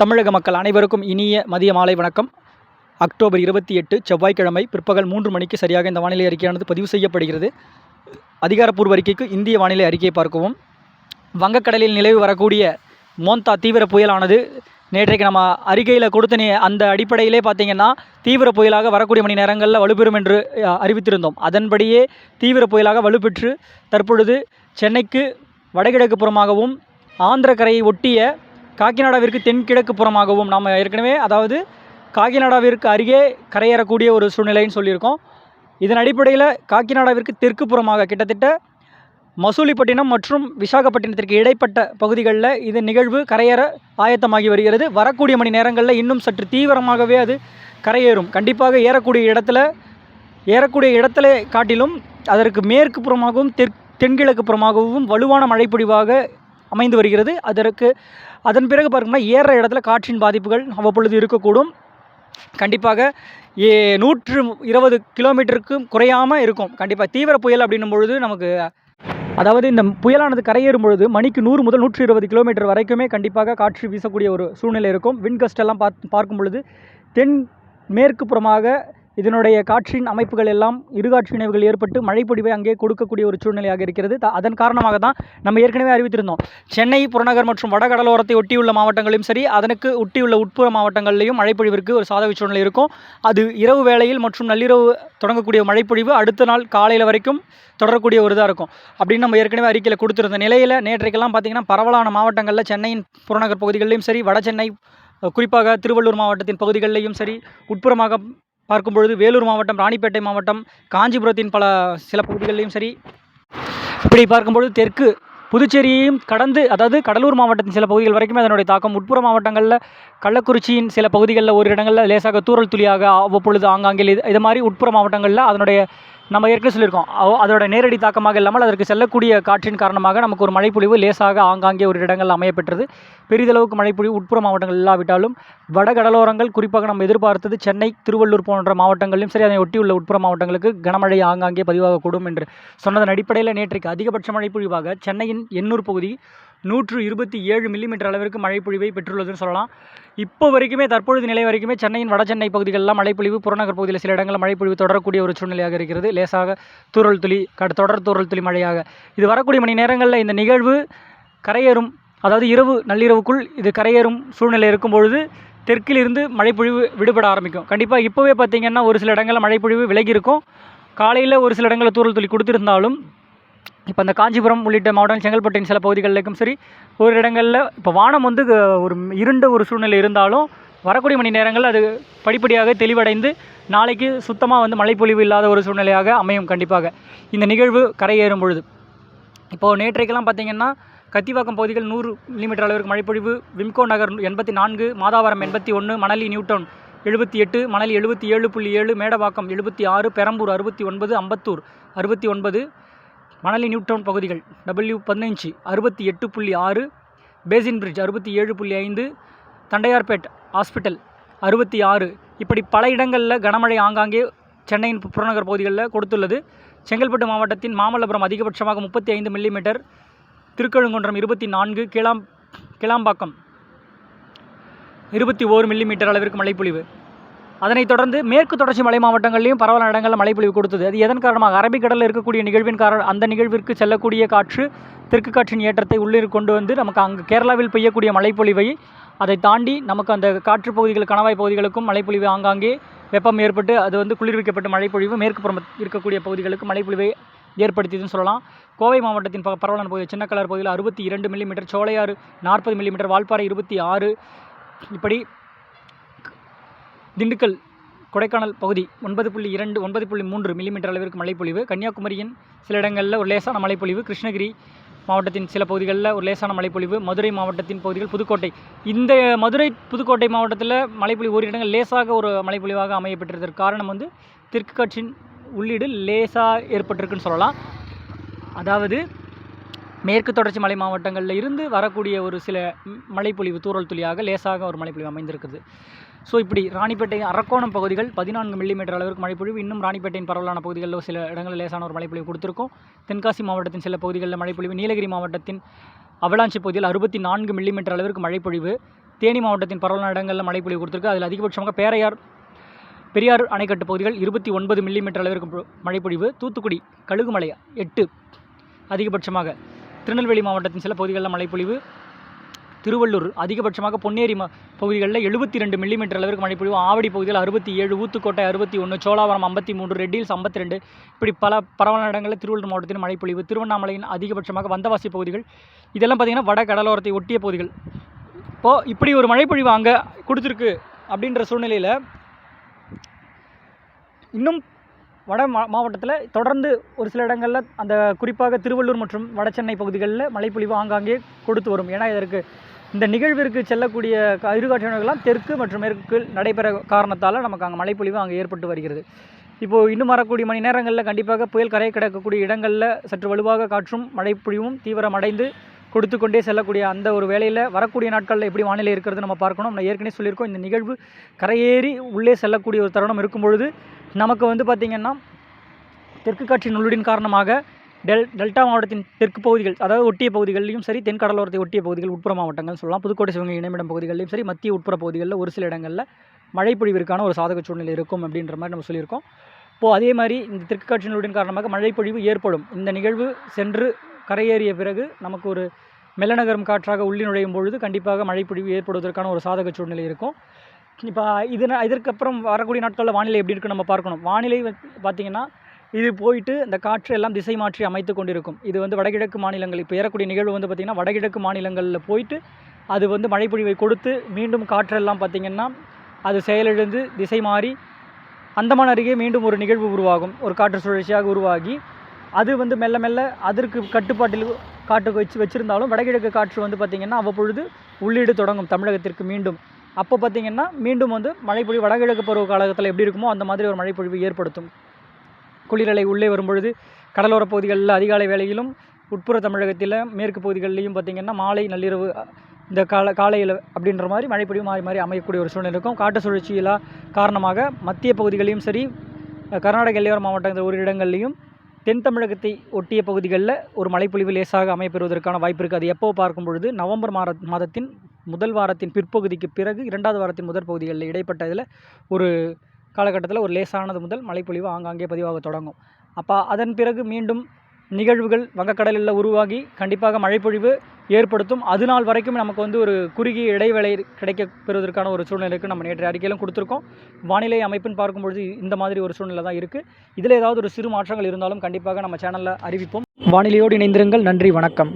தமிழக மக்கள் அனைவருக்கும் இனிய மதிய மாலை வணக்கம். அக்டோபர் இருபத்தி எட்டு செவ்வாய்க்கிழமை பிற்பகல் மூன்று மணிக்கு சரியாக இந்த வானிலை அறிக்கையானது பதிவு செய்யப்படுகிறது. அதிகாரப்பூர்வ அறிக்கைக்கு இந்திய வானிலை அறிக்கையை பார்க்கவும். வங்கக்கடலில் நிலவு வரக்கூடிய மோந்தா தீவிர புயலானது நேற்றைக்கு நம்ம அறிக்கையில் கொடுத்த அந்த அடிப்படையிலே பார்த்தீங்கன்னா தீவிர புயலாக வரக்கூடிய மணி நேரங்களில் வலுப்பெறும் என்று அறிவித்திருந்தோம். அதன்படியே தீவிர புயலாக வலுப்பெற்று தற்பொழுது சென்னைக்கு வடகிழக்கு புறமாகவும் ஆந்திர கரையை ஒட்டிய காக்கிநாடாவிற்கு தென்கிழக்கு புறமாகவும் நாம் ஏற்கனவே அதாவது காக்கிநாடாவிற்கு அருகே கரையேறக்கூடிய ஒரு சூழ்நிலைன்னு சொல்லியிருக்கோம். இதன் அடிப்படையில் காக்கிநாடாவிற்கு தெற்கு புறமாக கிட்டத்தட்ட மசூலிப்பட்டினம் மற்றும் விசாகப்பட்டினத்திற்கு இடைப்பட்ட பகுதிகளில் இது நிகழ்வு கரையேற ஆயத்தமாகி வருகிறது. வரக்கூடிய மணி நேரங்களில் இன்னும் சற்று தீவிரமாகவே அது கரையேறும். கண்டிப்பாக ஏறக்கூடிய இடத்துல ஏறக்கூடிய இடத்துல காட்டிலும் அதற்கு மேற்கு புறமாகவும் தெற் தென்கிழக்கு புறமாகவும் வலுவான மழைப்பொழிவாக அமைந்து வருகிறது. அதற்கு அதன் பிறகு பார்க்கணும்னா ஏறுற இடத்துல காற்றின் பாதிப்புகள் அவ்வப்பொழுது இருக்கக்கூடும். கண்டிப்பாக ஏ நூற்று இருபது கிலோமீட்டருக்கும் குறையாமல் இருக்கும். கண்டிப்பாக தீவிர புயல் அப்படின்னும் பொழுது நமக்கு அதாவது இந்த புயலானது கரையேறும் பொழுது மணிக்கு நூறு முதல் நூற்றி இருபது கிலோமீட்டர் வரைக்குமே கண்டிப்பாக காற்று வீசக்கூடிய ஒரு சூழ்நிலை இருக்கும். விண்கஸ்டெல்லாம் பார்த்து பார்க்கும் பொழுது தென் மேற்கு புறமாக இதனுடைய காற்றின் அமைப்புகள் எல்லாம் இருகாற்று இணைவுகள் ஏற்பட்டு மழைப்பொழிவை அங்கே கொடுக்கக்கூடிய ஒரு சூழ்நிலையாக இருக்கிறது. அதன் காரணமாக தான் நம்ம ஏற்கனவே அறிவித்திருந்தோம். சென்னை புறநகர் மற்றும் வடகடலோரத்தை ஒட்டியுள்ள மாவட்டங்களிலும் சரி அதனுக்கு ஒட்டியுள்ள உட்புற மாவட்டங்களிலையும் மழைப்பொழிவிற்கு ஒரு சாதக சூழ்நிலை இருக்கும். அது இரவு வேளையில் மற்றும் நள்ளிரவு தொடங்கக்கூடிய மழைப்பொழிவு அடுத்த நாள் காலையில் வரைக்கும் தொடரக்கூடிய ஒரு இதாக இருக்கும். அப்படின்னு நம்ம ஏற்கனவே அறிக்கையில் கொடுத்துருந்த நிலையில் நேற்றைக்கெல்லாம் பார்த்திங்கன்னா பரவலான மாவட்டங்களில் சென்னையின் புறநகர் பகுதிகளிலும் சரி வட சென்னை குறிப்பாக திருவள்ளூர் மாவட்டத்தின் பகுதிகளிலையும் சரி உட்புறமாக பார்க்கும் பொழுது வேலூர் மாவட்டம் ராணிப்பேட்டை மாவட்டம் காஞ்சிபுரத்தின் பல சில பகுதிகளிலும் சரி. இப்படி பார்க்கும்பொழுது தெற்கு புதுச்சேரியையும் கடந்து அதாவது கடலூர் மாவட்டத்தின் சில பகுதிகள் வரைக்குமே அதனுடைய தாக்கம். உட்புற மாவட்டங்களில் கள்ளக்குறிச்சியின் சில பகுதிகளில் ஒரு இடங்களில் லேசாக தூறல் துளியாக அவ்வப்பொழுது ஆங்காங்கே இது இது மாதிரி உட்புற மாவட்டங்களில் அதனுடைய நம்ம ஏற்கனவே சொல்லியிருக்கோம். அதோட நேரடி தாக்கமாக இல்லாமல் அதற்கு செல்லக்கூடிய காற்றின் காரணமாக நமக்கு ஒரு மழைப்பொழிவு லேசாக ஆங்காங்கே ஒரு இடங்கள் அமையப்பெற்றது. பெரிதளவுக்கு மழைப்பொழிவு உட்புற மாவட்டங்கள் இல்லாவிட்டாலும் வட கடலோரங்கள் குறிப்பாக நம்ம எதிர்பார்த்தது சென்னை திருவள்ளூர் போன்ற மாவட்டங்களிலும் சரி அதை ஒட்டியுள்ள உட்புற மாவட்டங்களுக்கு கனமழை ஆங்காங்கே பதிவாகக்கூடும் என்று சொன்னதன் அடிப்படையில் நேற்றைக்கு அதிகபட்ச மழைப்பொழிவாக சென்னையின் எண்ணூர் பகுதி நூற்று இருபத்தி ஏழு மில்லிமீட்டர் அளவிற்கு மழைப்பொழிவை பெற்றுள்ளதுன்னு சொல்லலாம். இப்போ வரைக்குமே தற்பொழுது நிலை வரைக்குமே சென்னையின் வட சென்னை பகுதிகளெலாம் மழைப்பொழிவு புறநகர் பகுதியில் சில இடங்களில் மழைப்பொழிவு தொடரக்கூடிய ஒரு சூழ்நிலையாக இருக்கிறது. லேசாக தூரல் துளி கட தொடர் தூரல் துளி மழையாக. இது வரக்கூடிய மணி நேரங்களில் இந்த நிகழ்வு கரையேறும் அதாவது இரவு நள்ளிரவுக்குள் இது கரையேறும் சூழ்நிலை இருக்கும் பொழுது தெற்கிலிருந்து மழைப்பொழிவு விடுபட ஆரம்பிக்கும். கண்டிப்பாக இப்போவே பார்த்திங்கன்னா ஒரு சில இடங்களில் மழைப்பொழிவு விலகி இருக்கும். காலையில் ஒரு சில இடங்களில் தூறல் துளி கொடுத்துருந்தாலும் இப்போ அந்த காஞ்சிபுரம் உள்ளிட்ட மாவட்டம் செங்கல்பட்டின் சில பகுதிகளிலும் சரி ஒரு இடங்களில் இப்போ வானம் வந்து ஒரு இருண்ட ஒரு சூழ்நிலை இருந்தாலும் வரக்கூடிய மணி நேரங்கள் அது படிப்படியாக தெளிவடைந்து நாளைக்கு சுத்தமாக வந்து மழைப்பொழிவு இல்லாத ஒரு சூழ்நிலையாக அமையும் கண்டிப்பாக. இந்த நிகழ்வு கரையேறும் பொழுது. இப்போது நேற்றைக்கெல்லாம் பார்த்திங்கன்னா கத்திவாக்கம் பகுதிகள் நூறு மில்லிமீட்டர் அளவிற்கு மழைப்பொழிவு விம்கோ நகர் எண்பத்தி நான்கு மாதாவரம் எண்பத்தி ஒன்று மணலி நியூட்டன் எழுபத்தி எட்டு மணலி எழுபத்தி ஏழு புள்ளி ஏழு மேடவாக்கம் எழுபத்தி ஆறு பெரம்பூர் அறுபத்தி ஒன்பது அம்பத்தூர் அறுபத்தி ஒன்பது மணலி நியூட்டன் பகுதிகள். டபிள்யூ பதினஞ்சு அறுபத்தி எட்டு புள்ளி ஆறு பேசின் பிரிட்ஜ் அறுபத்தி ஏழு புள்ளி ஐந்து தண்டையார்பேட் ஹாஸ்பிட்டல் அறுபத்தி ஆறு. இப்படி பல இடங்களில் கனமழை ஆங்காங்கே சென்னையின் பு- புறநகர் பகுதிகளில் கொடுத்துள்ளது. செங்கல்பட்டு மாவட்டத்தின் மாமல்லபுரம் அதிகபட்சமாக முப்பத்தி ஐந்து மில்லிமீட்டர் திருக்கழுங்குன்றம் இருபத்தி நான்கு கிளாம் கிளாம்பாக்கம் இருபத்தி ஓரு மில்லிமீட்டர் அளவிற்கு மழைப்பொழிவு. அதனைத் தொடர்ந்து மேற்கு தொடர்ச்சி மலை மாவட்டங்களிலும் பரவலான இடங்களில் மழைப்பொழிவு கொடுத்தது. அது எதன் காரணமாக? அரபிக்கடலில் இருக்கக்கூடிய நிகழ்வின் காரணம் அந்த நிகழ்விற்கு செல்லக்கூடிய காற்று தெற்கு காற்றின் ஏற்றத்தை உள்ளே கொண்டு வந்து நமக்கு அங்கு கேரளாவில் பெய்யக்கூடிய மழைப்பொழிவை அதை தாண்டி நமக்கு அந்த காற்று பகுதிகள் கணவாய் பகுதிகளுக்கும் மழைப்பொழிவு ஆங்காங்கே வெப்பம் ஏற்பட்டு அது வந்து குளிர்விக்கப்பட்ட மழைப்பொழிவு மேற்கு புறம் இருக்கக்கூடிய பகுதிகளுக்கு மழைப்பொழிவை ஏற்படுத்தியதுன்னு சொல்லலாம். கோவை மாவட்டத்தின் ப- பரவலான பகுதி சின்னக்கலர் பகுதியில் அறுபத்தி இரண்டு மில்லிமீட்டர் சோலையாறு நாற்பது மில்லிமீட்டர் வால்பாறை இருபத்தி ஆறு இப்படி திண்டுக்கல் கொடைக்கானல் பகுதி ஒன்பது புள்ளி இரண்டு ஒன்பது புள்ளி மூன்று மில்லிமீட்டர் அளவிற்கு மழைப்பொழிவு. கன்னியாகுமரியின் சில இடங்களில் ஒரு லேசான மழைப்பொழிவு. கிருஷ்ணகிரி மாவட்டத்தின் சில பகுதிகளில் ஒரு லேசான மழைப்பொழிவு. மதுரை மாவட்டத்தின் பகுதிகள் புதுக்கோட்டை. இந்த மதுரை புதுக்கோட்டை மாவட்டத்தில் மழைப்பொழிவு ஒரு இடங்கள் லேசாக ஒரு மழைப்பொழிவாக அமையப்பட்டிருந்ததற்கு காரணம் வந்து தெற்கு கட்சியின் உள்ளீடு லேசாக ஏற்பட்டிருக்குன்னு சொல்லலாம். அதாவது மேற்கு தொடர்ச்சி மலை மாவட்டங்களில் இருந்து வரக்கூடிய ஒரு சில மழைப்பொழிவு தூரல் துளியாக லேசாக ஒரு மழைப்பொழிவு அமைந்திருக்குது. ஸோ இப்படி ராணிப்பேட்டை அரக்கோணம் பகுதிகள் பதினான்கு மில்லிமீட்டர் அளவிற்கு மழைப்பொழிவு இன்னும் ராணிப்பேட்டையின் பரவலான பகுதிகளில் சில இடங்களில் லேசான ஒரு மழைப்பொழிவு கொடுத்துருக்கோம். தென்காசி மாவட்டத்தின் சில பகுதிகளில் மழைப்பொழிவு நீலகிரி மாவட்டத்தின் அவலாஞ்சி பகுதியில் அறுபத்தி நான்கு மில்லிமீட்டர் அளவிற்கு மழைப்பொழிவு தேனி மாவட்டத்தின் பரவலான இடங்களில் மழைப்பொழிவு கொடுத்துருக்கு. அதில் அதிகபட்சமாக பேரையார் பெரியார் அணைக்கட்டு பகுதிகள் இருபத்தி ஒன்பது மில்லிமீட்டர் அளவிற்கு மழைப்பொழிவு தூத்துக்குடி கழுகுமலை எட்டு அதிகபட்சமாக திருநெல்வேலி மாவட்டத்தின் சில பகுதிகளில் மழைப்பொழிவு திருவள்ளூர் அதிகபட்சமாக பொன்னேரி ம பகுதிகளில் எழுபத்தி ரெண்டு மில்லிமீட்டர் அளவிற்கு மழைப்பொழிவு. ஆவடி பகுதியில் அறுபத்தி ஏழு ஊத்துக்கோட்டை அறுபத்தி ஒன்று சோழாவரம் ஐம்பத்தி மூன்று ரெட்டில்ஸ் ஐம்பத்தி ரெண்டு இப்படி பல பரவலான இடங்களில் திருவள்ளூர் மாவட்டத்தில் மழைப்பொழிவு. திருவண்ணாமலையின் அதிகபட்சமாக வந்தவாசி பகுதிகள் இதெல்லாம் பார்த்திங்கன்னா வட கடலோரத்தை ஒட்டிய பகுதிகள். இப்போது இப்படி ஒரு மழைப்பொழிவு அங்கே கொடுத்துருக்கு அப்படின்ற சூழ்நிலையில் இன்னும் வட மா மாவட்டத்தில் தொடர்ந்து ஒரு சில இடங்களில் அந்த குறிப்பாக திருவள்ளூர் மற்றும் வடசென்னை பகுதிகளில் மழைப்பொழிவு ஆங்காங்கே கொடுத்து வரும். ஏன்னா இதற்கு இந்த நிகழ்விற்கு செல்லக்கூடிய இருகாட்சியினர்கள்லாம் தெற்கு மற்றும் மேற்கில் நடைபெற காரணத்தால் நமக்கு அங்கே மழைப்பொழிவு அங்கே ஏற்பட்டு வருகிறது. இப்போது இன்னும் வரக்கூடிய மணி நேரங்களில் கண்டிப்பாக புயல் கரையை கிடக்கக்கூடிய இடங்களில் சற்று வலுவாக காற்றும் மழைப்பொழிவும் தீவிரமடைந்து கொடுத்து கொண்டே செல்லக்கூடிய அந்த ஒரு வேலையில் வரக்கூடிய நாட்களில் எப்படி வானிலை இருக்கிறது நம்ம பார்க்கணும். நம்ம ஏற்கனவே சொல்லியிருக்கோம் இந்த நிகழ்வு கரையேறி உள்ளே செல்லக்கூடிய ஒரு தருணம் இருக்கும் பொழுது நமக்கு வந்து பார்த்திங்கன்னா தெற்கு காற்றின் உள்ளுடின் காரணமாக டெல் டெல்டா மாவட்டத்தின் தெற்கு பகுதிகள் அதாவது ஒட்டிய பகுதிகளிலும் சரி தென் கடலோரத்தை ஒட்டிய பகுதிகள் உட்புற மாவட்டங்கள் சொல்லலாம். புதுக்கோட்டை சிவகங்கை இணைமிடம் பகுதிகளிலும் சரி மத்திய உட்புற பகுதிகளில் ஒரு சில இடங்களில் மழைப்பொழிவிற்கான ஒரு சாதக சூழ்நிலை இருக்கும் அப்படின்ற மாதிரி நம்ம சொல்லியிருக்கோம். இப்போது அதே மாதிரி இந்த தெற்கு காற்றினுடன் காரணமாக மழைப்பொழிவு ஏற்படும். இந்த நிகழ்வு சென்று கரையேறிய பிறகு நமக்கு ஒரு மெல்லநகரம் காற்றாக உள்ளி நுழையும் பொழுது கண்டிப்பாக மழைப்பொழிவு ஏற்படுவதற்கான ஒரு சாதக சூழ்நிலை இருக்கும். இப்போ இது இதற்கப்புறம் வரக்கூடிய நாட்களில் வானிலை எப்படி இருக்குன்னு நம்ம பார்க்கணும். வானிலை பார்த்திங்கன்னா இது போயிட்டு இந்த காற்று எல்லாம் திசை மாற்றி அமைத்து கொண்டிருக்கும். இது வந்து வடகிழக்கு மாநிலங்கள் இப்போ ஏறக்கூடிய நிகழ்வு வந்து பார்த்திங்கன்னா வடகிழக்கு மாநிலங்களில் போயிட்டு அது வந்து மழைப்பொழிவை கொடுத்து மீண்டும் காற்றெல்லாம் பார்த்திங்கன்னா அது செயலிழந்து திசை மாறி அந்தமான் அருகே மீண்டும் ஒரு நிகழ்வு உருவாகும். ஒரு காற்று சுழற்சியாக உருவாகி அது வந்து மெல்ல மெல்ல அதற்கு கட்டுப்பாட்டில் காற்று வச்சு வச்சுருந்தாலும் வடகிழக்கு காற்று வந்து பார்த்திங்கன்னா அவ்வப்பொழுது உள்ளீடு தொடங்கும் தமிழகத்திற்கு மீண்டும். அப்போ பார்த்திங்கன்னா மீண்டும் வந்து மழைப்பொழிவு வடகிழக்கு பருவ காலத்தில் எப்படி இருக்குமோ அந்த மாதிரி ஒரு மழைப்பொழிவு ஏற்படுத்தும். குளிரலை உள்ளே வரும்பொழுது கடலோரப் பகுதிகளில் அதிகாலை வேளையிலும் உட்புற தமிழகத்தில் மேற்கு பகுதிகளிலையும் பார்த்திங்கன்னா மாலை நள்ளிரவு இந்த கால காலையில் அப்படின்ற மாதிரி மழைப்பொழிவு மாறி மாறி அமையக்கூடிய ஒரு சூழ்நிலை இருக்கும். காட்டு சுழற்சியிலா காரணமாக மத்திய பகுதிகளையும் சரி கர்நாடக எல்லையோர மாவட்டங்கள் ஒரு இடங்கள்லையும் தென் தமிழகத்தை ஒட்டிய பகுதிகளில் ஒரு மழைப்பொழிவு லேசாக அமைப்பெறுவதற்கான வாய்ப்பு இருக்குது. அது எப்போ பார்க்கும் பொழுது நவம்பர் மாத மாதத்தின் முதல் வாரத்தின் பிற்பகுதிக்கு பிறகு இரண்டாவது வாரத்தின் முதற் பகுதிகளில் இடைப்பட்ட இதில் ஒரு காலகட்டத்தில் ஒரு லேசானது முதல் மழைப்பொழிவு ஆங்காங்கே பதிவாக தொடங்கும். அப்போ அதன் பிறகு மீண்டும் நிகழ்வுகள் வங்கக்கடலில் உருவாகி கண்டிப்பாக மழைப்பொழிவு ஏற்படுத்தும். அது நாள் வரைக்கும் நமக்கு வந்து ஒரு குறுகிய இடைவேளை கிடைக்க பெறுவதற்கான ஒரு சூழ்நிலைக்கு நம்ம நேற்று அறிக்கையிலும் கொடுத்துருக்கோம். வானிலை அமைப்புன்னு பார்க்கும்பொழுது இந்த மாதிரி ஒரு சூழ்நிலை தான் இருக்குது இதில் ஏதாவது ஒரு சிறு மாற்றங்கள் இருந்தாலும் கண்டிப்பாக நம்ம சேனலில் அறிவிப்போம். வானிலையோடு இணைந்திருங்கள். நன்றி வணக்கம்.